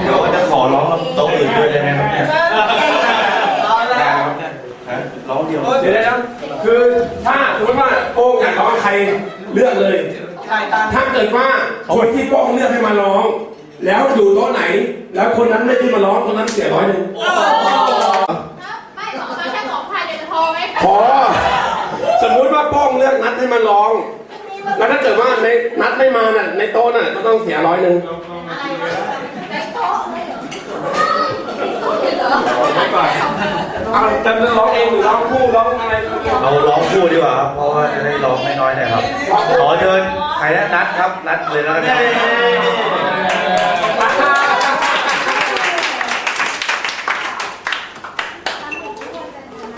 เดี๋ยวจะขอร้องโต๊ะอื่นด้วยได้ไหมครับเนี่ยได้ครับเนี่ยฮะร้องเดียวเดี๋ยวนะคือถ้าสมมติว่าโป้งอยากร้องใครเลือกเลยถ้าเกิดว่าคนที่โป้งเลือกให้มาร้อง แล้วอยู่โต๊ะไหน แล้วคนนั้นไม่ขึ้นมาร้องคนนั้นเสียร้อยหนึ่งไม่หรอกมันแค่สองพันเดียวจะพอไหมพอสมมุติว่าโป้งเลือกนัดให้มาร้องแล้วถ้าเกิดว่าในนัดไม่มาน่ะในโต๊ะน่ะก็ต้องเสียร้อยหนึ่ง อะไรวะในโต๊ะเลยเหรอในโต๊ะเลยเหรอ เอาจะร้องเองหรือร้องคู่ร้องอะไรเราร้องคู่ดีกว่าครับ เพราะว่าจะได้ร้องไม่น้อยหน่อยครับ ขอเชิญใครนะนัดครับ นัดเลยแล้วกันนะ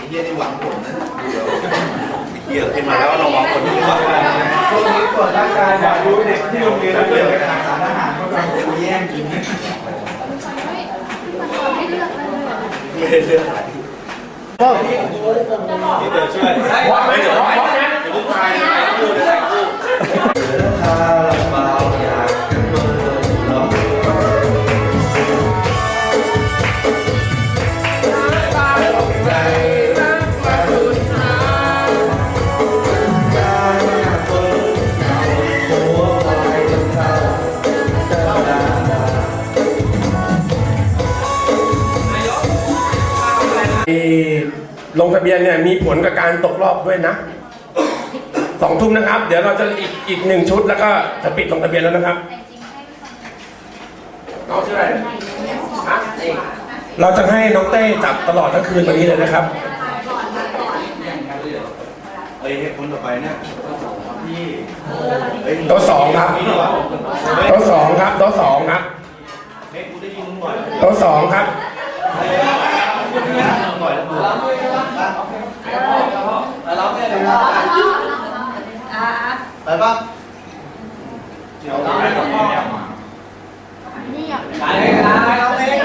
เฮียนี่หวังผลนะเฮียขึ้นมาแล้วเราหวังผลดีกว่าช่วงนี้ตรวจร่างกายอยากดูเด็กที่โรงเรียนแล้วเรื่องอาหารอาหารเขากำลังแย่งกิน ให้เลือกเลยเหรอ ไม่ได้เรื่องอะไรที่เดี๋ยวช่วยไม่เดี๋ยวร้องนะลูกชายคู่ได้คู่ถ้ เบียนเนี่ยมีผลกับการตกรอบด้วยนะสองทุ่มนะครับ เดี๋ยวเราจะอีกอีกหนึ่งชุดแล้วก็จะปิดลงทะเบียนแล้วนะครับน้องชื่ออะไรฮะเราจะให้น้องเต้จับตลอดทั้งคืนวันนี้เลยนะครับเฮ้ยให้คนต่อไปเนี่ยพี่เฮ้ยโต๊ะสองครับนี่ดีกว่าโต๊ะสองครับโต๊ะสองครับเฮ้ยกูได้ยินมึงบ่อยโต๊ะสองครับบ่อยแล้วกู ไปปะเดี๋ยวไปกับพ่อนี่อะไปกันนะร้องเพลง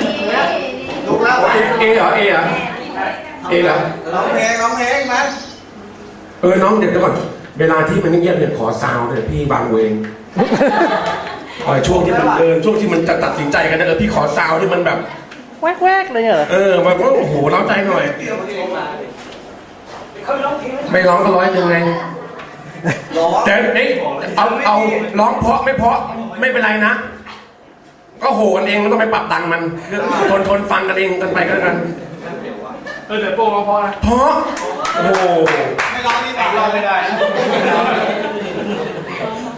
ลุกแล้วเอเอเหรอเอเหรอเอเหรอร้องเพลงร้องเพลงมันเออน้องเดี๋ยวเดี๋ยวก่อนเวลาที่มันเงียบเนี่ยขอซาวด์เลยพี่บางเวงอ๋อช่วงที่มันเดินช่วงที่มันจะตัดสินใจกันนะเออพี่ขอซาวด์ที่มันแบบแวกๆเลยเหรอเออแบบว่าโอ้โหเล้าใจหน่อยไม่ร้องก็ร้อยหนึ่งไง ร้องแต่เอ๊ะเอาเอาร้องเพราะไม่เพราะไม่เป็นไรนะ ก็โหกันเองมันต้องไปปรับตังค์มันทนทนฟังกันเองกันไปกันกันเออแต่โป้งมาพอนะเพราะโอ้โหไม่ร้องนี่แบบร้องไม่ได้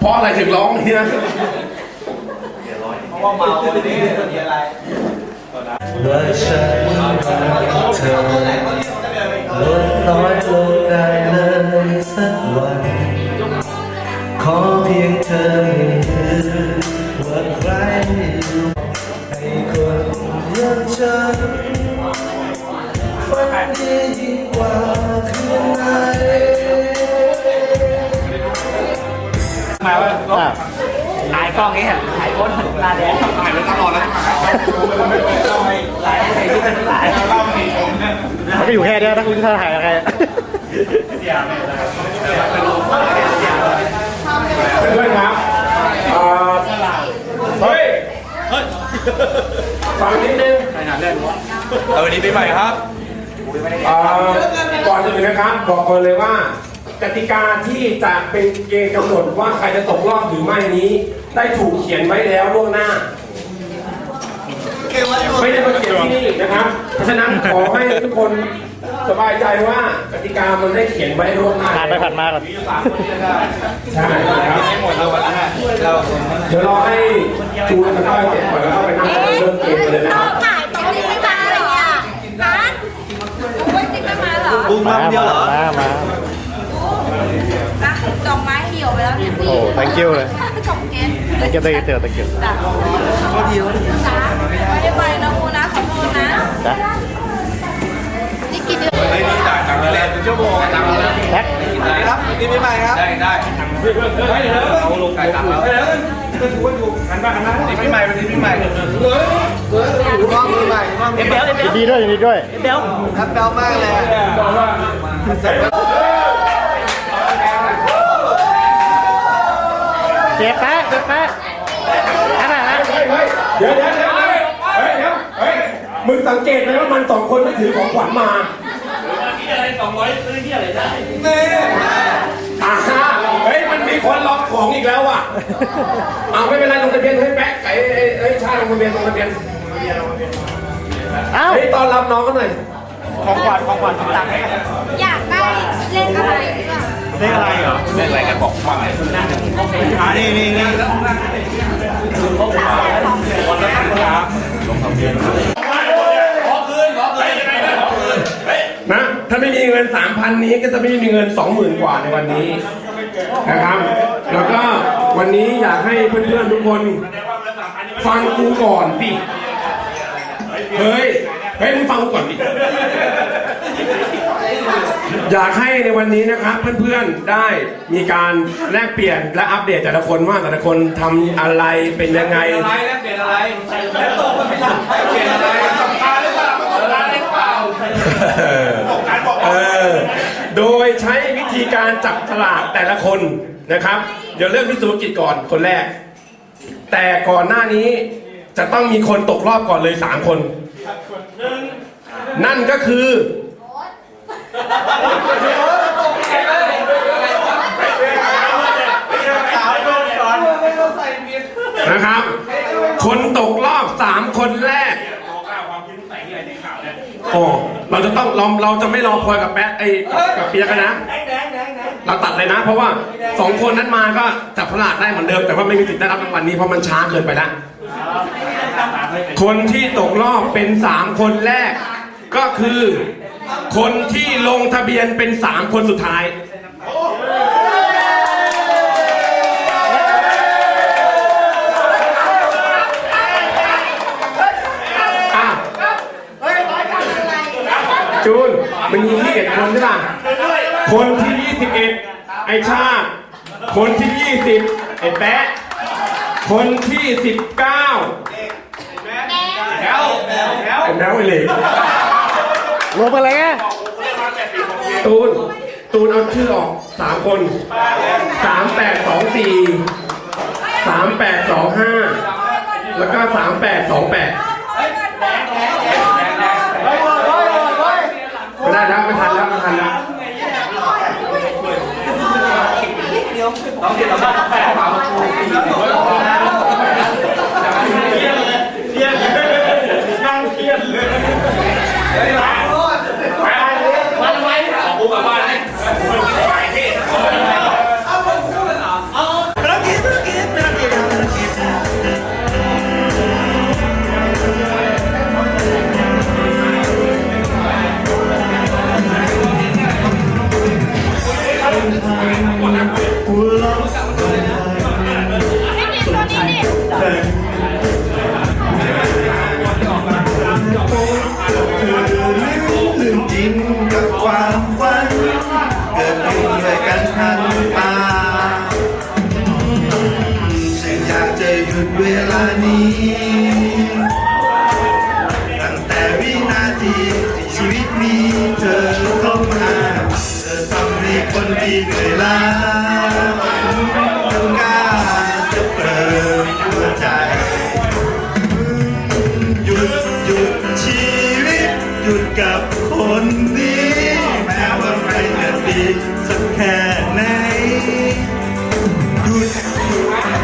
เพราะอะไรถึงร้องเนี่ยเพราะว่าเมาวันนี้มีอะไรว่าฉันรักเธอตัวไหนก็เรียกจะเดินไปลดน้อยลงได้เลยสักวันข ขอเพียงเธอไม่ถือว่าใครให้คนรักฉันฝันดียิ่งกว่าคืนไหนมาว่าถ่ายกล้องนี้ฮะถ่ายคนหน้าแดงถ่ายไปตลอดแล้วถ่ายถ่ายที่เป็นถ่ายเล่าสี่ผมเนี่ยมันก็อยู่แค่เนี้ยถ้าคุณจะถ่ายกับใครเดียว พื่อนๆครับเอ่อเฮ้ยฟังนิดนึงเอาวันนี้ปีใหม่ครับ เอ่อก่อนอื่นนะครับ บอกก่อนเลยว่ากติกาที่จะเป็นเกณฑ์กำหนดว่าใครจะตกรอบหรือไม่นี้ ได้ถูกเขียนไว้แล้วล่วงหน้าเกี่ยวกับไม่ได้มาเขียนที่นี่นะครับ เพราะฉะนั้นขอให้ทุกคน สบายใจว่ากติกามันได้เขียนไว้ล่วงหน้าผ่านไปผ่านมาก่อนใช่ครับหมดแล้ววันนั้นเราเดี๋ยวรอให้จูนแล้วก็เจ็บก่อนแล้วก็ไปนั่งเริ่มเกมกันเลยนะครับถ่ายตอนนี้ไม่มาอะไรเงี้ยฮะไม่ติ๊กไม่มาเหรอบุ้งมาเดียวเหรอ มามา นะดอกไม้เหี่ยวไปแล้วเนี่ยพี่โอ้ thank you เลยขอบเกน thank you thank you thank you จ้ะจ้ะไม่ได้ไปนะครูนะขอโทษนะ จ้ะ นี่กี่เดือนไม่มีจ่ายตังค์แล้วเป็นชั่วโมงตังค์แล้วแท็กครับนี่ปีใหม่ครับ ได้ได้เอาลงจ่ายตังค์แล้วนี่ปีใหม่วันนี้ปีใหม่ร้องปีใหม่ร้องปีใหม่ยินดีด้วยดีด้วยครับเบลมากเลยเจ็บแป๊ะเจ็บแป๊ะขนาดนั้นเฮ้ยเฮ้ยเดี๋ยวเดี๋ยวเดี๋ยวมึงสังเกตไหมว่ามันสองคนไม่ถือของขวัญมา ไรสองร้อยซื้อที่อะไรได้อ่าเฮ้ย มันมีคนล็อกของอีกแล้วว่ะเอาไม่เป็นไรลงทะเบียนให้แป๊ะไอ้ไอ้ไอ้ชาติลงทะเบียนลงทะเบียนเอ้าเฮ้ยต้อนรับน้องกันหน่อยของขวัญของขวัญของตังค์ให้อยากได้เล่นอะไรหรือเปล่าเลขอะไรเหรอเลขอะไรกันบอกมาอ่านี่นี่นี่ ถ้าไม่มีเงิน3,000นี้ก็จะไม่มีเงิน20,000กว่าในวันนี้นะครับ แล้วก็วันนี้อยากให้เพื่อนๆทุกคน ฟังกูก่อนสิเฮ้ยเฮ้ยมึงฟังกูก่อนดิอยากให้ในวันนี้นะครับเพื่อนๆได้มีการแลกเปลี่ยนและอัปเดตแต่ละคนว่าแต่ละคนทำอะไรเป็นยังไงอะไรนะเปลี่ยนอะไรแล้วโตก็ไม่รับเปลี่ยนอะไรตกตาหรือเปล่าตกตาหรือเปล่า เออโดยใช้วิธีการจับฉลากแต่ละคนนะครับ เดี๋ยวเริ่มที่สุภกิจก่อนคนแรก แต่ก่อนหน้านี้จะต้องมีคนตกรอบก่อนเลย 3 คน นั่นก็คือ นะครับ คนตกรอบ 3 คนแรกโอ้ เราจะต้องเราเราจะไม่รอพลอยกับแป๊ะไอ้กับเปียกกันนะเราตัดเลยนะ เพราะว่าสองคนนั้นมาก็จับพลาดได้เหมือนเดิม แต่ว่าไม่มีสิทธิ์ได้รับรางวัลนี้เพราะมันช้าเกินไปแล้วคนที่ตกรอบเป็นสามคนแรก ก็คือ คนที่ลงทะเบียนเป็นสามคนสุดท้าย มันมีที่เอ็ดคนใช่ป่ะ คนที่ยี่สิบเอ็ดไอชาติ คนที่ยี่สิบไอแปะ คนที่สิบเก้าแล้วไอแมวไอเหล็กรวมกันเลยไงตูน ตูนเอาชื่อออกสามคนสามแปดสองสี่สามแปดสองห้าแล้วก็สามแปดสองแปดไม่ได้แล้วไม่ทันแล้วไม่ทันแล้ว ต้องที่ตลาดกาแฟเปล่ามั้งนั่งเที่ยงเลยเที่ยงเลยนั่งเที่ยงเลยไมเอาบุกมาเลยคนนั้น pulang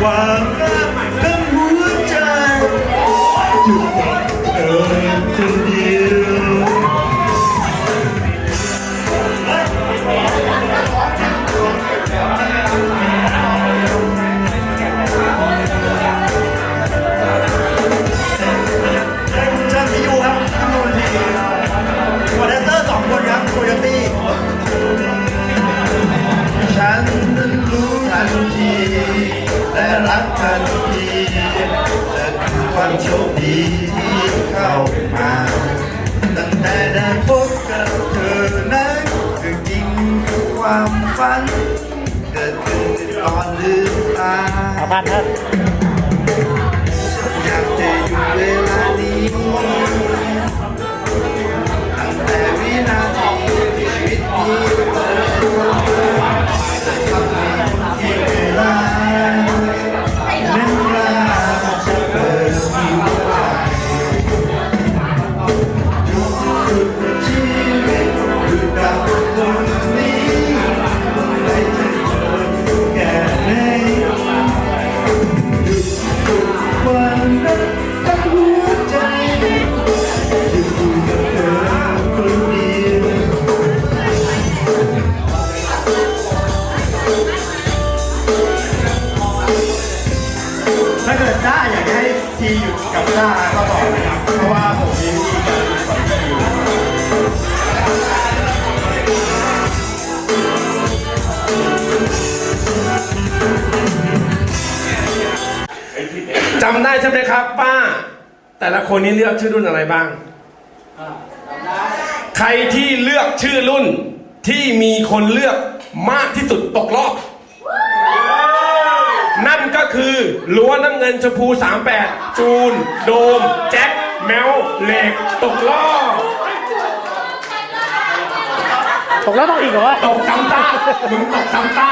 ความรักทั้งหัวใจหยุดเธอคนเดียวเชิญพี่ยูครับนบนเวทีคอร์เดนเซอร์สองคนครับโคโยตี้ฉันนั้นรู้ทันที รักทันทีเธอคือความโชคดีที่เข้ามาตั้งแต่ได้พบกับเธอนั้นคือจริงคือความฝันเกิดขึ้นตอนลืมตาอาพันท่านอยากจะหยุดเวลานี้ตั้งแต่วินาทีที่ชีวิตมีเธอทำให้คนที่เวลา ที่หยู่กับหน้าก็บอกนะครับ เพราะว่าผมมีวิธีการสอนที่อยู่จำได้ใช่ไหมครับ ป้า แต่ละคนนี้เลือกชื่อรุ่นอะไรบ้าง ใครที่เลือกชื่อรุ่นที่มีคนเลือกมากที่สุดตกรอบ ล้วนน้ำเงินชมพู 38 จูน โดม แจ็ค แมว เหล็ก ตกล่อตกแล้วต้องอีกเหรอตกซ้ำต้ามึงตกซ้ำตา